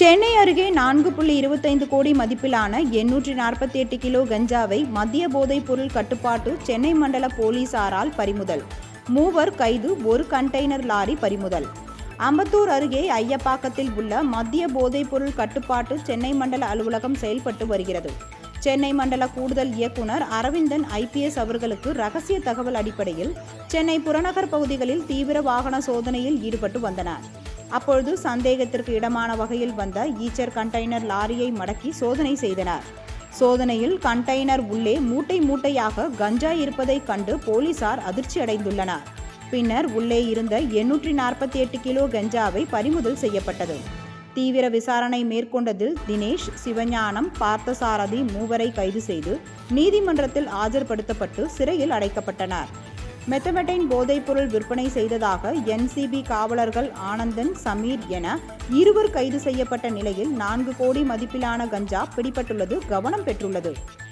சென்னை அருகே நான்கு புள்ளி இருபத்தைந்து கோடி மதிப்பிலான எண்ணூற்றி நாற்பத்தி எட்டு கிலோ கஞ்சாவை மத்திய போதைப் பொருள் கட்டுப்பாட்டு சென்னை மண்டல போலீசாரால் பறிமுதல். மூவர் கைது ஒரு கண்டெய்னர் லாரி பறிமுதல். அம்பத்தூர் அருகே ஐயப்பாக்கத்தில் உள்ள மத்திய போதைப் பொருள் கட்டுப்பாட்டு சென்னை மண்டல அலுவலகம் செயல்பட்டு வருகிறது. சென்னை மண்டல கூடுதல் இயக்குனர் அரவிந்தன் ஐபிஎஸ் அவர்களுக்கு ரகசிய தகவல் அடிப்படையில் சென்னை புறநகர் பகுதிகளில் தீவிர வாகன சோதனையில் ஈடுபட்டு வந்தனர். அப்பொழுது சந்தேகத்திற்கு இடமான வகையில் வந்த ஈச்சர் கண்டெய்னர் லாரியை மடக்கி சோதனை செய்தனர். சோதனையில் கண்டெய்னர் உள்ளே மூட்டை மூட்டையாக கஞ்சா இருப்பதைக் கண்டு போலீசார் அதிர்ச்சி அடைந்துள்ளனர். பின்னர் உள்ளே இருந்த எண்ணூற்றி நாற்பத்தி எட்டு கிலோ கஞ்சாவை பறிமுதல் செய்யப்பட்டது. தீவிர விசாரணை மேற்கொண்டதில் தினேஷ் சிவஞானம் பார்த்தசாரதி மூவரை கைது செய்து நீதிமன்றத்தில் ஆஜர்படுத்தப்பட்டு சிறையில் அடைக்கப்பட்டனர். மெத்தமெட்டைன் போதைப்பொருள் விற்பனை செய்ததாக என்சிபி காவலர்கள் ஆனந்தன் சமீர் என இருவர் கைது செய்யப்பட்ட நிலையில் நான்கு கோடி மதிப்பிலான கஞ்சா பிடிபட்டுள்ளது கவனம் பெற்றுள்ளது.